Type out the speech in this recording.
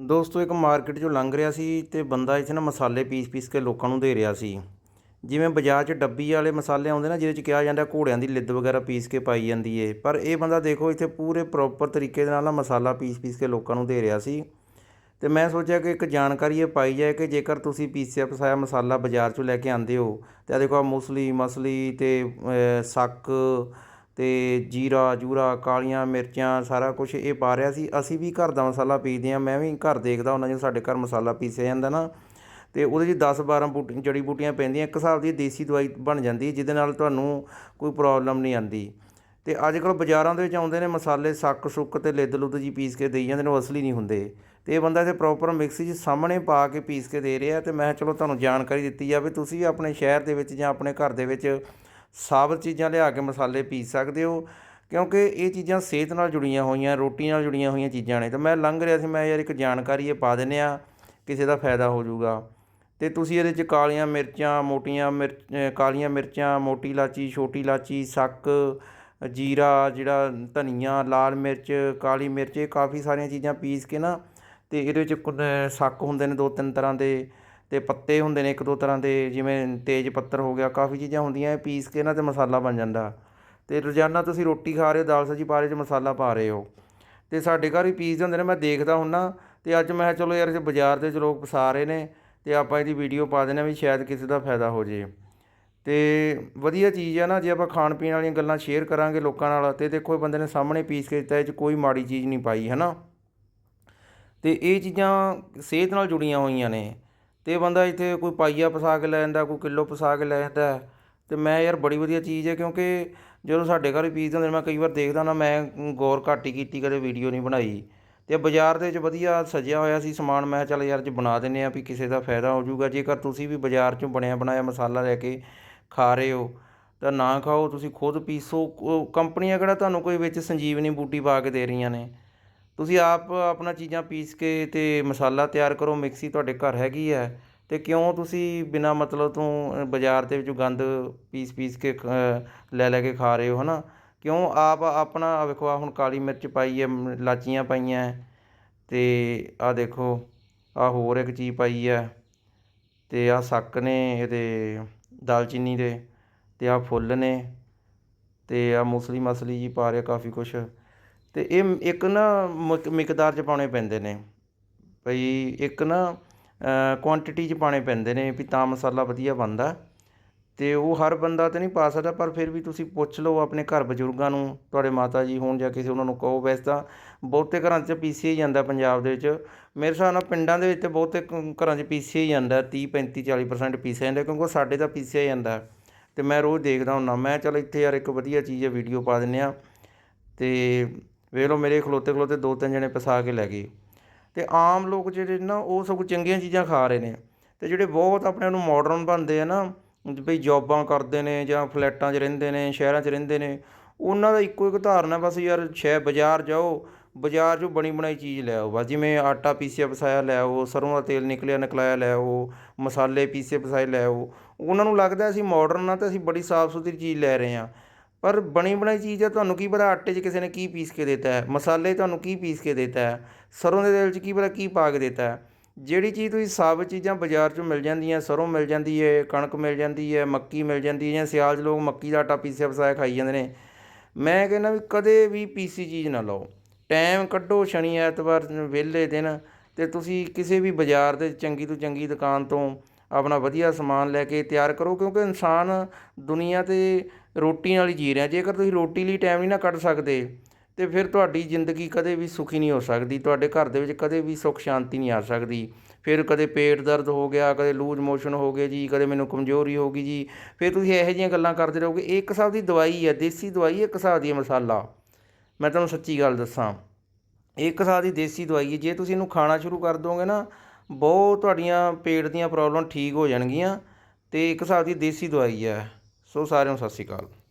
ਦੋਸਤੋ, ਇੱਕ ਮਾਰਕੀਟ 'ਚੋਂ ਲੰਘ ਰਿਹਾ ਸੀ ਤੇ ਬੰਦਾ ਇੱਥੇ ਨਾ ਮਸਾਲੇ ਪੀਸ-ਪੀਸ ਕੇ ਲੋਕਾਂ ਨੂੰ ਦੇ ਰਿਹਾ ਸੀ। ਜਿਵੇਂ ਬਾਜ਼ਾਰ 'ਚ ਡੱਬੀ ਵਾਲੇ ਮਸਾਲੇ ਆਉਂਦੇ ਨਾ, ਜਿਹਦੇ 'ਚ ਕਿਹਾ ਜਾਂਦਾ ਘੋੜਿਆਂ ਦੀ ਲਿੱਦ ਵਗੈਰਾ ਪੀਸ ਕੇ ਪਾਈ ਜਾਂਦੀ ਏ। ਪਰ ਇਹ ਬੰਦਾ ਦੇਖੋ, ਇੱਥੇ ਪੂਰੇ ਪ੍ਰੋਪਰ ਤਰੀਕੇ ਦੇ ਨਾਲ ਨਾ ਮਸਾਲਾ ਪੀਸ-ਪੀਸ ਕੇ ਲੋਕਾਂ ਨੂੰ ਦੇ ਰਿਹਾ ਸੀ। ਤੇ ਮੈਂ ਸੋਚਿਆ ਕਿ ਇੱਕ ਜਾਣਕਾਰੀ ਇਹ ਪਾਈ ਜਾਏ ਕਿ ਜੇਕਰ ਤੁਸੀਂ ਪੀਸਿਆ ਪਸਾਇਆ ਮਸਾਲਾ ਬਾਜ਼ਾਰ 'ਚੋਂ ਲੈ ਕੇ ਆਉਂਦੇ ਹੋ, ਤੇ ਆ ਦੇਖੋ ਆ ਮੂਸਲੀ, ਮਸਲੀ ਤੇ ਸੱਕ ਅਤੇ ਜੀਰਾ, ਜੂਰਾ, ਕਾਲੀਆਂ ਮਿਰਚਾਂ, ਸਾਰਾ ਕੁਛ ਇਹ ਪਾ ਰਿਹਾ ਸੀ। ਅਸੀਂ ਵੀ ਘਰ ਦਾ ਮਸਾਲਾ ਪੀਸਦੇ ਹਾਂ। ਮੈਂ ਵੀ ਘਰ ਦੇਖਦਾ ਹੁੰਦਾ ਜਦੋਂ ਸਾਡੇ ਘਰ ਮਸਾਲਾ ਪੀਸਿਆ ਜਾਂਦਾ ਨਾ ਅਤੇ ਉਹਦੇ 'ਚ ਦਸ ਬਾਰਾਂ ਬੂਟੀ, ਜੜੀ ਬੂਟੀਆਂ ਪੈਂਦੀਆਂ। ਇੱਕ ਹਿਸਾਬ ਦੀ ਦੇਸੀ ਦਵਾਈ ਬਣ ਜਾਂਦੀ ਜਿਹਦੇ ਨਾਲ ਤੁਹਾਨੂੰ ਕੋਈ ਪ੍ਰੋਬਲਮ ਨਹੀਂ ਆਉਂਦੀ। ਅਤੇ ਅੱਜ ਕੱਲ੍ਹ ਬਾਜ਼ਾਰਾਂ ਦੇ ਵਿੱਚ ਆਉਂਦੇ ਨੇ ਮਸਾਲੇ ਸੱਕ, ਸੁੱਕ ਅਤੇ ਲਿੱਦ ਲੁੱਦ ਜੀ ਪੀਸ ਕੇ ਦੇਈ ਜਾਂਦੇ ਨੇ, ਉਹ ਅਸਲੀ ਨਹੀਂ ਹੁੰਦੇ। ਅਤੇ ਇਹ ਬੰਦਾ ਇੱਥੇ ਪ੍ਰੋਪਰ ਮਿਕਸੀ 'ਚ ਸਾਹਮਣੇ ਪਾ ਕੇ ਪੀਸ ਕੇ ਦੇ ਰਿਹਾ ਅਤੇ ਮੈਂ ਕਿਹਾ ਚਲੋ ਤੁਹਾਨੂੰ ਜਾਣਕਾਰੀ ਦਿੱਤੀ ਜਾਵੇ। ਤੁਸੀਂ ਵੀ ਆਪਣੇ ਸ਼ਹਿਰ ਦੇ ਵਿੱਚ ਜਾਂ ਆਪਣੇ ਘਰ ਦੇ ਵਿੱਚ ਸਾਬਤ ਚੀਜ਼ਾਂ ਲਿਆ ਕੇ ਮਸਾਲੇ ਪੀਸ ਸਕਦੇ ਹੋ, ਕਿਉਂਕਿ ਇਹ ਚੀਜ਼ਾਂ ਸਿਹਤ ਨਾਲ ਜੁੜੀਆਂ ਹੋਈਆਂ, ਰੋਟੀ ਨਾਲ ਜੁੜੀਆਂ ਹੋਈਆਂ ਚੀਜ਼ਾਂ ਨੇ। ਤਾਂ ਮੈਂ ਲੰਘ ਰਿਹਾ ਸੀ, ਮੈਂ ਯਾਰ ਇੱਕ ਜਾਣਕਾਰੀ ਇਹ ਪਾ ਦਿੰਦੇ ਆ ਕਿਸੇ ਦਾ ਫਾਇਦਾ ਹੋ ਜਾਊਗਾ। ਤੇ ਤੁਸੀਂ ਇਹਦੇ 'ਚ ਕਾਲੀਆਂ ਮਿਰਚਾਂ, ਮੋਟੀਆਂ ਮਿਰਚ ਕਾਲੀਆਂ ਮਿਰਚਾਂ, ਮੋਟੀ ਇਲਾਚੀ, ਛੋਟੀ ਇਲਾਚੀ, ਸੱਕ, ਜੀਰਾ, ਜਿਹੜਾ ਧਨੀਆ, ਲਾਲ ਮਿਰਚ, ਕਾਲੀ ਮਿਰਚ, ਇਹ ਕਾਫੀ ਸਾਰੀਆਂ ਚੀਜ਼ਾਂ ਪੀਸ ਕੇ ਨਾ, ਤੇ ਇਹਦੇ ਵਿੱਚ ਕੁ- ਸੱਕ ਹੁੰਦੇ ਨੇ ਦੋ ਤਿੰਨ ਤਰ੍ਹਾਂ ਦੇ। ਅਤੇ ਪੱਤੇ ਹੁੰਦੇ ਨੇ ਇੱਕ ਦੋ ਤਰ੍ਹਾਂ ਦੇ, ਜਿਵੇਂ ਤੇਜ ਪੱਤਰ ਹੋ ਗਿਆ, ਕਾਫੀ ਚੀਜ਼ਾਂ ਹੁੰਦੀਆਂ, ਇਹ ਪੀਸ ਕੇ ਇਹਨਾਂ ਤੇ ਮਸਾਲਾ ਬਣ ਜਾਂਦਾ। ਅਤੇ ਰੋਜ਼ਾਨਾ ਤੁਸੀਂ ਰੋਟੀ ਖਾ ਰਹੇ ਹੋ, ਦਾਲ ਸਬਜ਼ੀ ਪਾ ਰਹੇ 'ਚ ਮਸਾਲਾ ਪਾ ਰਹੇ ਹੋ। ਅਤੇ ਸਾਡੇ ਘਰ ਵੀ ਪੀਸਦੇ ਹੁੰਦੇ ਨੇ, ਮੈਂ ਦੇਖਦਾ ਹੁੰਨਾ ਅਤੇ ਅੱਜ ਮੈਂ ਕਿਹਾ ਚਲੋ ਯਾਰ ਬਾਜ਼ਾਰ ਦੇ 'ਚ ਲੋਕ ਪਸਾ ਰਹੇ ਨੇ ਅਤੇ ਆਪਾਂ ਇਹਦੀ ਵੀਡੀਓ ਪਾ ਦਿੰਦੇ ਹਾਂ ਵੀ ਸ਼ਾਇਦ ਕਿਸੇ ਦਾ ਫਾਇਦਾ ਹੋ ਜੇ। ਅਤੇ ਵਧੀਆ ਚੀਜ਼ ਆ ਨਾ, ਜੇ ਆਪਾਂ ਖਾਣ ਪੀਣ ਵਾਲੀਆਂ ਗੱਲਾਂ ਸ਼ੇਅਰ ਕਰਾਂਗੇ ਲੋਕਾਂ ਨਾਲ, ਤੇ ਦੇਖੋ ਇਹ ਬੰਦੇ ਨੇ ਸਾਹਮਣੇ ਪੀਸ ਕੇ ਦਿੱਤਾ, ਇਹ 'ਚ ਕੋਈ ਮਾੜੀ ਚੀਜ਼ ਨਹੀਂ ਪਾਈ, ਹੈ ਨਾ? ਅਤੇ ਇਹ ਚੀਜ਼ਾਂ ਸਿਹਤ ਨਾਲ ਜੁੜੀਆਂ ਹੋਈਆਂ ਨੇ। ਅਤੇ ਬੰਦਾ ਇੱਥੇ ਕੋਈ ਪਾਈਆ ਪਸਾ ਕੇ ਲੈ ਜਾਂਦਾ, ਕੋਈ ਕਿਲੋ ਪਸਾ ਕੇ ਲੈ ਜਾਂਦਾ ਅਤੇ ਮੈਂ ਯਾਰ ਬੜੀ ਵਧੀਆ ਚੀਜ਼ ਹੈ ਕਿਉਂਕਿ ਜਦੋਂ ਸਾਡੇ ਘਰ ਵੀ ਪੀਸਦੇ ਹੁੰਦੇ ਮੈਂ ਕਈ ਵਾਰ ਦੇਖਦਾ ਨਾ ਮੈਂ ਗੌਰ ਘੱਟ ਹੀ ਕੀਤੀ, ਕਦੇ ਵੀਡੀਓ ਨਹੀਂ ਬਣਾਈ। ਅਤੇ ਬਾਜ਼ਾਰ ਦੇ ਵਿੱਚ ਵਧੀਆ ਸਜਿਆ ਹੋਇਆ ਸੀ ਸਮਾਨ, ਮੈਂ ਕਿਹਾ ਚੱਲ ਯਾਰ ਜੇ ਬਣਾ ਦਿੰਦੇ ਆ ਵੀ ਕਿਸੇ ਦਾ ਫਾਇਦਾ ਹੋ ਜਾਊਗਾ। ਜੇਕਰ ਤੁਸੀਂ ਵੀ ਬਾਜ਼ਾਰ 'ਚੋਂ ਬਣਿਆ ਬਣਾਇਆ ਮਸਾਲਾ ਲੈ ਕੇ ਖਾ ਰਹੇ ਹੋ, ਤਾਂ ਨਾ ਖਾਓ, ਤੁਸੀਂ ਖੁਦ ਪੀਸੋ। ਕੰਪਨੀਆਂ ਕਿਹੜਾ ਤੁਹਾਨੂੰ ਕੋਈ ਵਿੱਚ ਸੰਜੀਵਨੀ ਬੂਟੀ ਪਾ ਕੇ ਦੇ ਰਹੀਆਂ ਨੇ। ਤੁਸੀਂ ਆਪ ਆਪਣਾ ਚੀਜ਼ਾਂ ਪੀਸ ਕੇ ਅਤੇ ਮਸਾਲਾ ਤਿਆਰ ਕਰੋ ਮਿਕਸੀ ਤੁਹਾਡੇ ਘਰ ਹੈਗੀ ਹੈ। ਅਤੇ ਕਿਉਂ ਤੁਸੀਂ ਬਿਨਾਂ ਮਤਲਬ ਤੋਂ ਬਾਜ਼ਾਰ ਦੇ ਵਿੱਚੋਂ ਗੰਦ ਪੀਸ ਪੀਸ ਕੇ ਅ, ਲੈ ਲੈ ਕੇ ਖਾ ਰਹੇ ਹੋ ਹੈ ਨਾ ਕਿਉਂ ਆਪ ਆਪਣਾ ਆਹ ਵੇਖੋ ਆਹ ਹੁਣ ਕਾਲੀ ਮਿਰਚ ਪਾਈ ਹੈ ਇਲਾਚੀਆਂ ਪਾਈਆਂ ਅਤੇ ਆਹ ਦੇਖੋ ਆਹ ਹੋਰ ਇੱਕ ਚੀਜ਼ ਪਾਈ ਹੈ ਅਤੇ ਆਹ ਸੱਕ ਨੇ ਇਹਦੇ ਦਾਲਚੀਨੀ ਦੇ ਅਤੇ ਆਹ ਫੁੱਲ ਨੇ ਅਤੇ ਆਹ ਮੂਸਲੀ ਮਸਲੀ ਜੀ ਪਾ ਰਿਹਾ ਕਾਫੀ ਕੁਛ। ਅਤੇ ਇਹ ਇੱਕ ਨਾ ਮਿਕ- ਮਿਕਦਾਰ ਚ ਪਾਉਣੇ ਪੈਂਦੇ ਨੇ। ਭਈ ਇੱਕ ਨਾ ਕੁਆਂਟਿਟੀ ਚ ਪਾਉਣੇ ਪੈਂਦੇ ਨੇ ਵੀ ਤਾਂ ਮਸਾਲਾ ਵਧੀਆ ਬਣਦਾ। ਅਤੇ ਉਹ ਹਰ ਬੰਦਾ ਤਾਂ ਨਹੀਂ ਪਾ ਸਕਦਾ, ਪਰ ਫਿਰ ਵੀ ਤੁਸੀਂ ਪੁੱਛ ਲਓ ਆਪਣੇ ਘਰ ਬਜ਼ੁਰਗਾਂ ਨੂੰ, ਤੁਹਾਡੇ ਮਾਤਾ ਜੀ ਹੋਣ ਜਾਂ ਕਿਸੇ ਉਹਨਾਂ ਨੂੰ ਕਹੋ, ਵੈਸੇ ਤਾਂ ਬਹੁਤੇ ਘਰਾਂ 'ਚ ਪੀਸਿਆ ਹੀ ਜਾਂਦਾ ਪੰਜਾਬ ਦੇ ਵਿੱਚ। ਮੇਰੇ ਹਿਸਾਬ ਨਾਲ ਪਿੰਡਾਂ ਦੇ ਵਿੱਚ ਤਾਂ ਬਹੁਤੇ ਘਰਾਂ 'ਚ ਪੀਸਿਆ ਹੀ ਜਾਂਦਾ 30 35 40% ਪੀਸਿਆ ਜਾਂਦਾ, ਕਿਉਂਕਿ ਉਹ ਸਾਡੇ ਤਾਂ ਪੀਸਿਆ ਹੀ ਜਾਂਦਾ। ਅਤੇ ਮੈਂ ਰੋਜ਼ ਦੇਖਦਾ ਹੁੰਦਾ, ਮੈਂ ਚਲ ਇੱਥੇ ਯਾਰ ਇੱਕ ਵਧੀਆ ਚੀਜ਼ ਹੈ ਵੀਡੀਓ ਪਾ ਦਿੰਦੇ ਆ ਅਤੇ ਵੇਖ ਲਓ ਮੇਰੇ ਖਲੋਤੇ ਖਲੋਤੇ ਦੋ ਤਿੰਨ ਜਣੇ ਪਸਾ ਕੇ ਲੈ ਗਏ। ਤੇ ਆਮ ਲੋਕ ਜਿਹੜੇ ਨਾ, ਉਹ ਸਗੋਂ ਚੰਗੀਆਂ ਚੀਜ਼ਾਂ ਖਾ ਰਹੇ ਨੇ। ਤੇ ਜਿਹੜੇ ਬਹੁਤ ਆਪਣੇ ਨੂੰ ਮਾਡਰਨ ਬਣਦੇ ਆ ਨਾ, ਬਈ ਜੌਬਾਂ ਕਰਦੇ ਨੇ ਜਾਂ ਫਲੈਟਾਂ 'ਚ ਰਹਿੰਦੇ ਨੇ, ਸ਼ਹਿਰਾਂ 'ਚ ਰਹਿੰਦੇ ਨੇ, ਉਹਨਾਂ ਦਾ ਇੱਕੋ ਇੱਕ ਧਾਰਨਾ ਬਸ ਯਾਰ ਸ਼ਹਿਰ ਬਾਜ਼ਾਰ ਜਾਓ, ਬਾਜ਼ਾਰ 'ਚੋਂ ਬਣੀ ਬਣਾਈ ਚੀਜ਼ ਲੈ ਆਓ ਬਸ। ਜਿਵੇਂ ਆਟਾ ਪੀਸਿਆ ਪਸਾਇਆ ਲੈ ਆਓ, ਸਰੋਂ ਦਾ ਤੇਲ ਨਿਕਲਿਆ ਨਿਕਲਾਇਆ ਲੈ ਆਓ, ਮਸਾਲੇ ਪੀਸੇ ਪਸਾਏ ਲੈ ਆਓ। ਉਹਨਾਂ ਨੂੰ ਲੱਗਦਾ ਅਸੀਂ ਮਾਡਰਨ ਆ ਤੇ ਅਸੀਂ ਬੜੀ ਸਾਫ਼ ਸੁਥਰੀ ਚੀਜ਼ ਲੈ ਰਹੇ ਹਾਂ ਪਰ ਬਣੀ ਬਣਾਈ ਚੀਜ਼ ਆ, ਤੁਹਾਨੂੰ ਕੀ ਪਤਾ ਆਟੇ 'ਚ ਕਿਸੇ ਨੇ ਕੀ ਪੀਸ ਕੇ ਦਿੱਤਾ ਹੈ, ਮਸਾਲੇ ਤੁਹਾਨੂੰ ਕੀ ਪੀਸ ਕੇ ਦਿੱਤਾ ਹੈ, ਸਰੋਂ ਦੇ ਤੇਲ 'ਚ ਕੀ ਪਤਾ ਕੀ ਪਾ ਕੇ ਦਿੱਤਾ ਹੈ। ਜਿਹੜੀ ਚੀਜ਼ ਤੁਸੀਂ ਸਾਬਤ ਚੀਜ਼ਾਂ ਬਾਜ਼ਾਰ 'ਚੋਂ ਮਿਲ ਜਾਂਦੀਆਂ ਸਰ੍ਹੋਂ ਮਿਲ ਜਾਂਦੀ ਹੈ, ਕਣਕ ਮਿਲ ਜਾਂਦੀ ਹੈ, ਮੱਕੀ ਮਿਲ ਜਾਂਦੀ ਹੈ ਜਾਂ ਸਿਆਲ 'ਚ ਲੋਕ ਮੱਕੀ ਦਾ ਆਟਾ ਪੀਸਿਆ ਪਸਾਇਆ ਖਾਈ ਜਾਂਦੇ ਨੇ, ਮੈਂ ਕਹਿੰਦਾ ਵੀ ਕਦੇ ਵੀ ਪੀਸੀ ਚੀਜ਼ ਨਾ ਲਓ। ਟਾਈਮ ਕੱਢੋ ਸ਼ਨੀ ਐਤਵਾਰ ਵਿਹਲੇ ਦਿਨ ਤੇ ਤੁਸੀਂ ਕਿਸੇ ਵੀ ਬਾਜ਼ਾਰ ਦੇ ਚੰਗੀ ਤੋਂ ਚੰਗੀ ਦੁਕਾਨ ਤੋਂ ਆਪਣਾ ਵਧੀਆ ਸਮਾਨ ਲੈ ਕੇ ਤਿਆਰ ਕਰੋ, ਕਿਉਂਕਿ ਇਨਸਾਨ ਦੁਨੀਆ ਤੇ ਰੋਟੀ ਨਾਲ ਹੀ ਜੀ ਰਿਹਾ। ਜੇਕਰ ਤੁਸੀਂ ਰੋਟੀ ਲਈ ਟਾਈਮ ਨਹੀਂ ਨਾ ਕੱਢ ਸਕਦੇ, ਤਾਂ ਫਿਰ ਤੁਹਾਡੀ ਜ਼ਿੰਦਗੀ ਕਦੇ ਵੀ ਸੁਖੀ ਨਹੀਂ ਹੋ ਸਕਦੀ। ਤੁਹਾਡੇ ਘਰ ਦੇ ਵਿੱਚ ਕਦੇ ਵੀ ਸੁੱਖ ਸ਼ਾਂਤੀ ਨਹੀਂ ਆ ਸਕਦੀ। ਫਿਰ ਕਦੇ ਪੇਟ ਦਰਦ ਹੋ ਗਿਆ, ਕਦੇ ਲੂਜ਼ ਮੋਸ਼ਨ ਹੋ ਗਏ ਜੀ, ਕਦੇ ਮੈਨੂੰ ਕਮਜ਼ੋਰੀ ਹੋ ਗਈ ਜੀ। ਫਿਰ ਤੁਸੀਂ ਇਹੋ ਜਿਹੀਆਂ ਗੱਲਾਂ ਕਰਦੇ ਰਹੋਗੇ। ਇਹ ਇੱਕ ਹਿਸਾਬ ਦੀ ਦਵਾਈ ਹੈ ਦੇਸੀ ਦਵਾਈ ਹੈ ਇੱਕ ਹਿਸਾਬ ਦੀ ਮਸਾਲਾ। ਮੈਂ ਤੁਹਾਨੂੰ ਸੱਚੀ ਗੱਲ ਦੱਸਾਂ ਇਹ ਇੱਕ ਹਿਸਾਬ ਦੀ ਦੇਸੀ ਦਵਾਈ ਹੈ ਜੇ ਤੁਸੀਂ ਇਹਨੂੰ ਖਾਣਾ ਸ਼ੁਰੂ ਕਰ ਦੋਗੇ ਨਾ ਬਹੁਤ ਤੁਹਾਡੀਆਂ ਪੇਟ ਦੀਆਂ ਪ੍ਰੋਬਲਮ ਠੀਕ ਹੋ ਜਾਣਗੀਆਂ ਅਤੇ ਇੱਕ ਹਿਸਾਬ ਦੀ ਦੇਸੀ ਦਵਾਈ ਹੈ। ਸੋ ਸਾਰਿਆਂ ਨੂੰ ਸਤਿ ਸ਼੍ਰੀ ਅਕਾਲ।